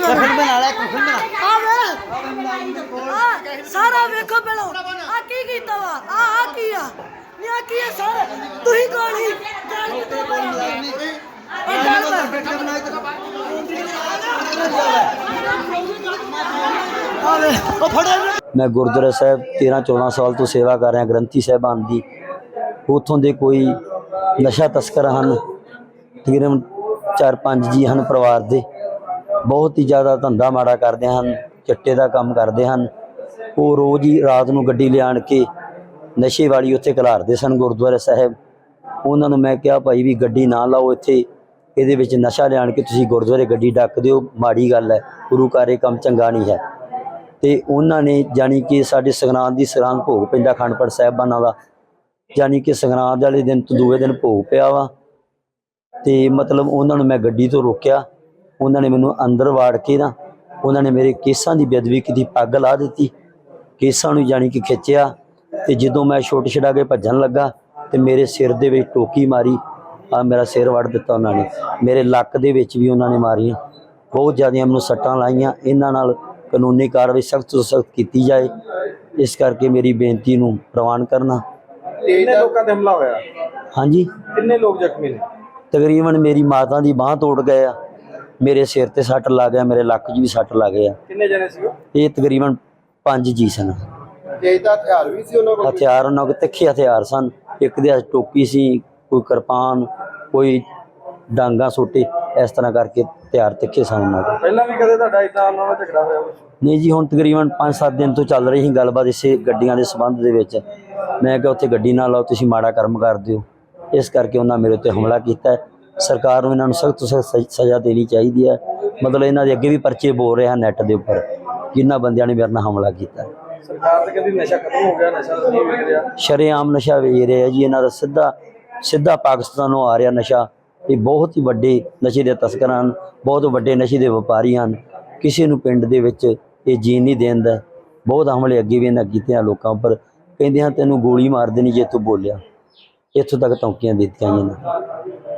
ਮੈਂ ਬਣਾ ਲੈ ਫਿਲਮ ਬਣਾ ਆ ਵੇ ਆ ਸਾਰਾ ਵੇਖੋ ਪਹਿਲਾਂ। ਆ ਕੀ ਕੀਤਾ ਵਾ? ਆ ਆ ਕੀ ਆ? ਨੀ ਆ ਕੀ ਆ ਸਾਰਾ? ਤੁਸੀਂ ਕੌਣ ਹੀ ਜਾਣ ਕਿਤੇ ਮੈਂ ਗੁਰਦੁਆਰਾ ਸਾਹਿਬ 13 14 ਸਾਲ ਤੋਂ ਸੇਵਾ ਕਰ ਰਿਹਾ ਗ੍ਰੰਥੀ ਸਾਹਿਬਾਨ ਦੀ। ਉਥੋਂ ਦੇ ਕੋਈ ਨਸ਼ਾ ਤਸਕਰ ਹਨ ਤਕਰੀਬਨ 4-5 ਜੀ ਹਨ ਪਰਿਵਾਰ ਦੇ। ਬਹੁਤ ਹੀ ਜ਼ਿਆਦਾ ਧੰਦਾ ਮਾੜਾ ਕਰਦੇ ਹਨ, ਚਿੱਟੇ ਦਾ ਕੰਮ ਕਰਦੇ ਹਨ। ਉਹ ਰੋਜ਼ ਹੀ ਰਾਤ ਨੂੰ ਗੱਡੀ ਲਿਆਣ ਕੇ ਨਸ਼ੇ ਵਾਲੀ ਉੱਥੇ ਘਲਾਰਦੇ ਸਨ ਗੁਰਦੁਆਰਾ ਸਾਹਿਬ। ਉਹਨਾਂ ਨੂੰ ਮੈਂ ਕਿਹਾ, ਭਾਈ ਵੀ ਗੱਡੀ ਨਾ ਲਾਓ ਇੱਥੇ। ਇਹਦੇ ਵਿੱਚ ਨਸ਼ਾ ਲਿਆਣ ਕੇ ਤੁਸੀਂ ਗੁਰਦੁਆਰੇ ਗੱਡੀ ਡੱਕ ਦਿਓ। ਮਾੜੀ ਗੱਲ ਹੈ, ਗੁਰੂ ਘਰ ਕੰਮ ਚੰਗਾ ਨਹੀਂ ਹੈ। ਤੇ ਉਹਨਾਂ ਨੇ ਜਾਣੀ ਕਿ ਸਾਡੇ ਸੰਗਰਾਂਦ ਦੀ ਸੰਗਰਾਂਦ ਭੋਗ ਪੈਂਦਾ ਖੰਡਪੜ ਸਾਹਿਬਾਨਾਂ ਦਾ। ਜਾਣੀ ਕਿ ਸੰਗਰਾਂਦ ਵਾਲੇ ਦਿਨ ਤੋਂ ਦੂਏ ਦਿਨ ਭੋਗ ਪਿਆ ਵਾ। ਤੇ ਮਤਲਬ ਉਹਨਾਂ ਨੂੰ ਮੈਂ ਗੱਡੀ ਤੋਂ ਰੋਕਿਆ। ਉਹਨਾਂ ਨੇ ਮੈਨੂੰ ਅੰਦਰ ਵਾੜ ਕੇ ਨਾ ਉਹਨਾਂ ਨੇ ਮੇਰੇ ਕੇਸਾਂ ਦੀ ਬੇਅਦਬੀ ਕੀਤੀ ਪੱਗ ਲਾ ਦਿੱਤੀ। ਕੇਸਾਂ ਨੂੰ ਜਾਣੀ ਕਿ ਖਿੱਚਿਆ ਤੇ ਜਦੋਂ ਮੈਂ ਛੋਟ ਛਡਾ ਕੇ ਭੱਜਣ ਲੱਗਾ ਤੇ ਮੇਰੇ ਸਿਰ ਦੇ ਵਿੱਚ ਟੋਕੀ ਮਾਰੀ ਆ ਮੇਰਾ ਸਿਰ ਵੜ ਦਿੱਤਾ ਉਹਨਾਂ ਨੇ। ਮੇਰੇ ਲੱਕ ਦੇ ਵਿੱਚ ਵੀ ਉਹਨਾਂ ਨੇ ਮਾਰੀਆਂ। ਬਹੁਤ ਜ਼ਿਆਦੀਆਂ ਮੈਨੂੰ ਸੱਟਾਂ ਲਾਈਆਂ। ਇਹਨਾਂ ਨਾਲ ਕਾਨੂੰਨੀ ਕਾਰਵਾਈ ਸਖਤ ਤੋਂ ਸਖਤ ਕੀਤੀ ਜਾਏ। ਇਸ ਕਰਕੇ ਮੇਰੀ ਬੇਨਤੀ ਨੂੰ ਪ੍ਰਵਾਨ ਕਰਨਾ। ਕਿੰਨੇ ਲੋਕਾਂ ਤੇ ਹਮਲਾ ਹੋਇਆ? ਹਾਂਜੀ। ਕਿੰਨੇ ਲੋਕ ਜ਼ਖਮੀ ਨੇ? ਤਕਰੀਬਨ ਮੇਰੀ ਮਾਤਾ ਦੀ ਬਾਹ ਤੋੜ ਗਏ ਆ। ਮੇਰੇ ਸਿਰ ਤੇ ਸੱਟ ਲੱਗ ਗਿਆ ਮੇਰੇ ਲੱਕ 'ਚ ਵੀ ਸੱਟ ਲੱਗ ਗਿਆ। ਕਿੰਨੇ ਜਣੇ ਸੀ ਉਹ? ਇਹ ਤਕਰੀਬਨ ਪੰਜ ਜੀ ਸਨ। ਤੇਜ਼ ਦਾ ਹਥਿਆਰ ਵੀ ਸੀ ਉਹਨਾਂ ਕੋਲ? ਹਥਿਆਰ ਉਹਨਾਂ ਕੋਲ ਤਿੱਖੇ ਹਥਿਆਰ ਸਨ। ਇੱਕ ਦੇ ਹੱਥ ਟੋਕੀ ਸੀ ਕੋਈ ਕਿਰਪਾਨ ਕੋਈ ਡਾਂਗਾ ਸੋਟੇ ਇਸ ਤਰ੍ਹਾਂ ਕਰਕੇ ਹਥਿਆਰ ਤਿੱਖੇ ਸਨ ਉਹਨਾਂ ਕੋਲ। ਪਹਿਲਾਂ ਵੀ ਕਦੇ ਤੁਹਾਡਾ ਇਦਾਂ ਉਹਨਾਂ ਨਾਲ ਝਗੜਾ ਹੋਇਆ ਕੁਛ? ਨਹੀਂ ਜੀ ਹੁਣ ਤਕਰੀਬਨ 5-7 ਦਿਨ ਤੋਂ ਚੱਲ ਰਹੀ ਸੀ ਗੱਲਬਾਤ ਇਸੇ ਗੱਡੀਆਂ ਦੇ ਸਬੰਧ ਦੇ ਵਿੱਚ। ਮੈਂ ਕਿਹਾ ਉੱਥੇ ਗੱਡੀ ਨਾ ਲਾਓ ਤੁਸੀਂ ਮਾੜਾ ਕਰਮ ਕਰਦੇ ਹੋ ਇਸ ਕਰਕੇ ਉਹਨਾਂ ਮੇਰੇ ਉੱਤੇ ਹਮਲਾ ਕੀਤਾ। ਸਰਕਾਰ ਨੂੰ ਇਹਨਾਂ ਨੂੰ ਸਖਤ ਤੋਂ ਸਖਤ ਸਜ਼ਾ ਦੇਣੀ ਚਾਹੀਦੀ ਹੈ। ਮਤਲਬ ਇਹਨਾਂ ਦੇ ਅੱਗੇ ਵੀ ਪਰਚੇ ਬੋਲ ਰਹੇ ਹਨ ਨੈੱਟ ਦੇ ਉੱਪਰ ਜਿਨ੍ਹਾਂ ਬੰਦਿਆਂ ਨੇ ਮੇਰੇ ਨਾਲ ਹਮਲਾ ਕੀਤਾ। ਸਰਕਾਰ ਤੇ ਕਹਿੰਦੀ ਨਸ਼ਾ ਖਤਮ ਹੋ ਗਿਆ ਨਸ਼ਾ ਨਹੀਂ ਵਿਕ ਰਿਹਾ। ਸ਼ਰੇਆਮ ਨਸ਼ਾ ਵੇਚ ਰਿਹਾ ਜੀ ਇਹਨਾਂ ਦਾ ਸਿੱਧਾ ਸਿੱਧਾ ਪਾਕਿਸਤਾਨੋਂ ਆ ਰਿਹਾ ਨਸ਼ਾ। ਇਹ ਬਹੁਤ ਹੀ ਵੱਡੇ ਨਸ਼ੇ ਦੇ ਤਸਕਰ ਹਨ ਬਹੁਤ ਵੱਡੇ ਨਸ਼ੇ ਦੇ ਵਪਾਰੀ ਹਨ। ਕਿਸੇ ਨੂੰ ਪਿੰਡ ਦੇ ਵਿੱਚ ਇਹ ਜੀਣ ਨਹੀਂ ਦੇਂਦਾ ਬਹੁਤ ਹਮਲੇ ਅੱਗੇ ਵੀ ਇਹਨਾਂ ਕੀਤੇ ਆ ਲੋਕਾਂ ਉੱਪਰ। ਕਹਿੰਦੇ ਹਨ ਤੈਨੂੰ ਗੋਲੀ ਮਾਰ ਦੇਣੀ ਜੇ ਤੂੰ ਬੋਲਿਆ। ਇੱਥੋਂ ਤੱਕ ਧਮਕੀਆਂ ਦਿੱਤੀਆਂ ਇਹਨਾਂ